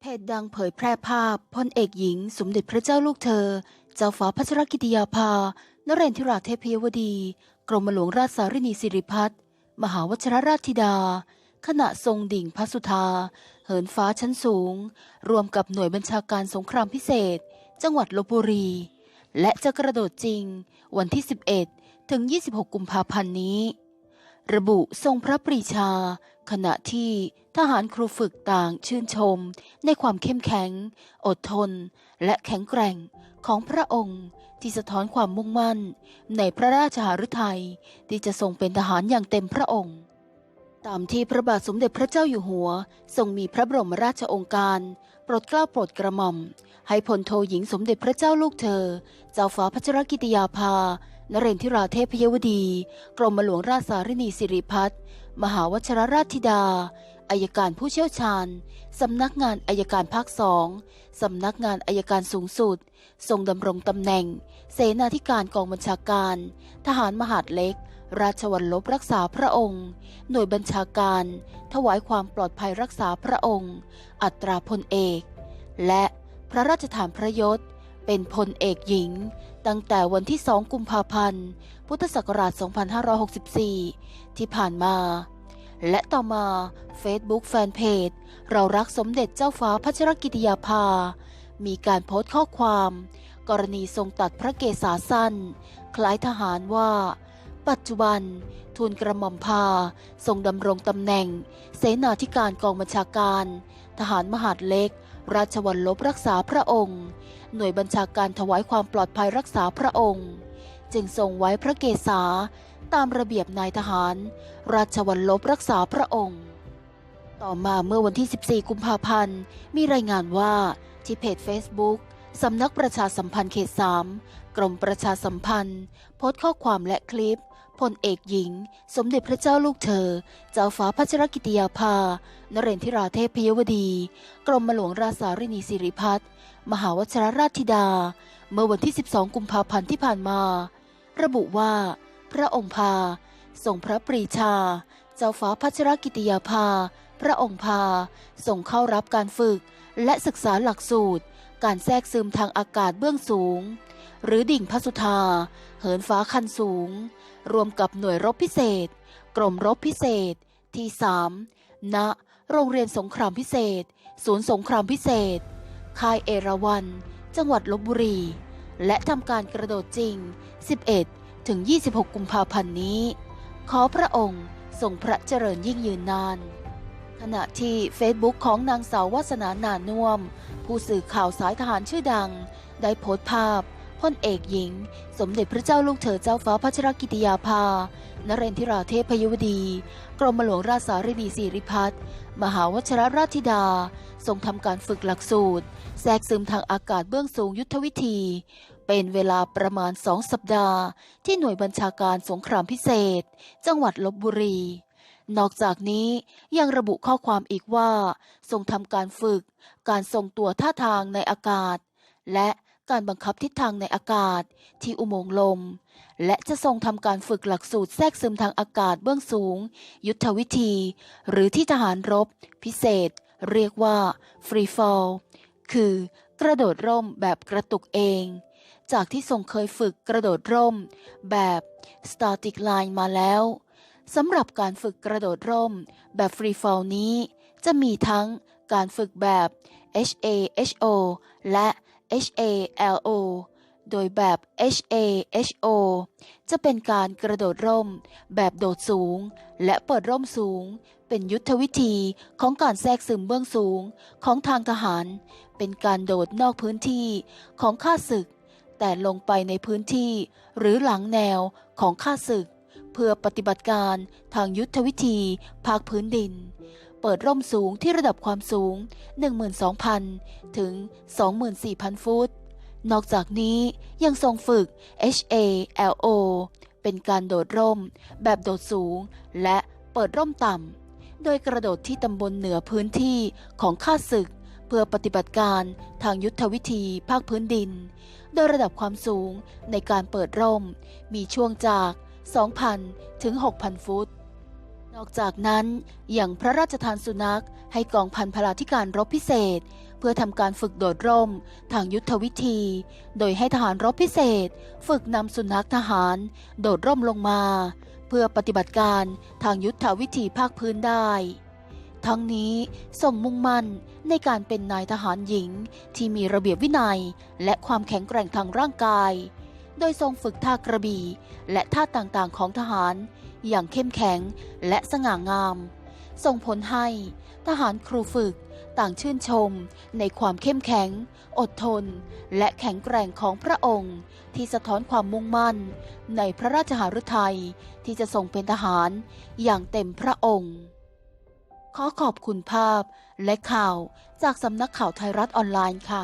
เพจดังเผยแพร่ภาพพลเอกหญิง สมเด็จพระเจ้าลูกเธอ เจ้าฟ้าพัชรกิติยาภานเรนทิราเทพยวดี กรมหลวงราชสารินีสิริพัฒน์มหาวชิรราชธิดา ขณะทรงดิ่งพระสุธา เหินฟ้าชั้นสูง รวมกับหน่วยบัญชาการสงครามพิเศษ จังหวัดลบบุรี และจะกระโดดจริง วันที่ 11 ถึง 26 กุมภาพันธ์นี้ ระบุทรงพระปรีชา ขณะที่ ทหารครูฝึกต่างชื่นชม ในความเข้มแข็ง อดทน และแข็งแกร่งของพระองค์ที่สะท้อนความมุ่งมั่น ในพระราชหฤทัยที่จะทรงเป็นทหารอย่างเต็มพระองค์ ตามที่พระบาทสมเด็จพระเจ้าอยู่หัว ทรงมีพระบรมราชองค์การ โปรดเกล้าโปรดกระหม่อม ให้พลโทหญิงสมเด็จพระเจ้าลูกเธอ เจ้าฟ้าพัชรกิติยาภานเรนทิราเทพยวดี กรมหลวงราชสารินีสิริพัฒน์มหาวชรราชธิดา อายการผู้เชี่ยวชาญ สำนักงานอายการภาคสองสำนักงานอายการสูงสุด ทรงดำรงตำแหน่ง เสนาธิการกองบัญชาการ ทหารมหาดเล็ก ราชวัลลบรักษาพระองค์ หน่วยบัญชาการ ถวายความปลอดภัยรักษาพระองค์ อัตราพลเอก และพระราชทานพระยศ เป็นพลเอกหญิง ตั้งแต่วันที่ 2 กุมภาพันธ์ พุทธศักราช 2564 ที่ผ่านมา และต่อมา Facebook แฟนเพจเรารักสมเด็จเจ้าฟ้าพัชรกิติยาภา มีการโพสต์ข้อความ กรณีทรงตัดพระเกศาสั้น คล้ายทหารว่า ปัจจุบัน ทูลกระหม่อมพา ทรงดำรงตำแหน่ง เสนาธิการกองบัญชาการ ทหารมหาดเล็ก ราชวัลลบรักษาพระองค์ หน่วยบัญชาการถวายความปลอดภัยรักษาพระองค์ จึงทรงไว้พระเกศา ตามระเบียบนายทหาร ราชวัลลบรักษาพระองค์ ต่อมาเมื่อวันที่ 14 กุมภาพันธ์ มีรายงานว่าที่เพจ Facebook สำนักประชาสัมพันธ์เขต3กรมประชาสัมพันธ์ โพสต์ข้อความและคลิปพลเอกหญิง สมเด็จพระเจ้าลูกเธอ เจ้าฟ้าพัชรกิติยาภา นเรนทิราเทพพยวดี กรมหลวงราชสารินีสิริพัฒน์มหาวชรราชธิดา เมื่อวันที่ 12 กุมภาพันธ์ที่ผ่านมา ระบุว่า พระองค์พาทรงพระปรีชา เจ้าฟ้าพัชรกิติยาภา พระองค์พาส่งเข้ารับการฝึกและศึกษาหลักสูตร การแทรกซึมทางอากาศเบื้องสูง หรือดิ่งพระสุธา เหินฟ้าคันสูง รวมกับหน่วยรบพิเศษ กรมรบพิเศษ ที่3ณโรงเรียนสงครามพิเศษ ศูนย์สงครามพิเศษ ค่ายเอราวัน จังหวัดลบบุรี และทำการกระโดดจริง 11 ถึง 26 กุมภาพันธ์นี้ ขอพระองค์ทรงพระเจริญยิ่งยืนนาน ขณะที่เฟซบุ๊กของนางสาววาสนานานุ่วมผู้สื่อข่าวสายทหารชื่อดัง ได้โพสต์ภาพพลเอกหญิง สมเด็จพระเจ้าลูกเธอเจ้าฟ้าพัชรกิติยาภานเรนทิราเทพยวดี กรมหลวงราชสารินีสิริพัฒน์มหาวชรราชธิดา ทรงทำการฝึกหลักสูตร แทรกซึมทางอากาศเบื้องสูงยุทธวิธี เป็นเวลาประมาณสองสัปดาห์ที่หน่วยบัญชาการสงครามพิเศษ จังหวัดลบบุรี นอกจากนี้ยังระบุข้อความอีกว่าทรงทำการฝึก การทรงตัวท่าทางในอากาศ และการบังคับทิศทางในอากาศที่อุโมงค์ลม และจะทรงทำการฝึกหลักสูตรแทรกซึมทางอากาศเบื้องสูง ยุทธวิธี หรือที่ทหารรบ พิเศษ เรียกว่า free fall คือกระโดดร่มแบบกระตุกเอง จากที่ทรงเคยฝึกกระโดดร่ม แบบ static line มาแล้วสำหรับการฝึกกระโดดร่ม แบบ free fall นี้ จะมีทั้งการฝึกแบบ HAHO และ HALO โดยแบบ HAHO จะเป็นการกระโดดร่ม แบบโดดสูง และเปิดร่มสูง เป็นยุทธวิธีของการแทรกซึมเบื้องสูงของทางทหาร เป็นการโดดนอกพื้นที่ของข้าศึก แต่ลงไปในพื้นที่ หรือหลังแนวของข้าศึก เพื่อปฏิบัติการทางยุทธวิธีภาคพื้นดิน เปิดร่มสูงที่ระดับความสูง 12,000 ถึง 24,000 ฟุต นอกจากนี้ยังทรงฝึก HALO เป็นการโดดร่ม แบบโดดสูง และเปิดร่มต่ำ โดยกระโดดที่ตำบลเหนือพื้นที่ของข้าศึก เพื่อปฏิบัติการทางยุทธวิธีภาคพื้นดิน โดยระดับความสูงในการเปิดร่ม มีช่วงจาก 2,000 ถึง 6,000 ฟุต นอกจากนั้นอย่างพระราชทานสุนัขให้กองพันพลาธิการรบพิเศษ เพื่อทำการฝึกโดดร่ม ทางยุทธวิธี โดยให้ทหารรบพิเศษ ฝึกนำสุนัขทหาร โดดร่มลงมา เพื่อปฏิบัติการทางยุทธวิธีภาคพื้นได้ ทั้งนี้ส่งมุ่งมั่นในการเป็นนายทหารหญิงที่มีระเบียบวินัยและความแข็งแกร่งทางร่างกาย โดยทรงฝึกท่ากระบี่และท่าต่างๆของทหารอย่างเข้มแข็งและสง่างาม ส่งผลให้ทหารครูฝึกต่างชื่นชมในความเข้มแข็ง อดทน และแข็งแกร่งของพระองค์ ที่สะท้อนความมุ่งมั่น ในพระราชหฤทัยที่จะทรงเป็นทหารอย่างเต็มพระองค์ ขอขอบคุณภาพและข่าวจากสำนักข่าวไทยรัฐออนไลน์ค่ะ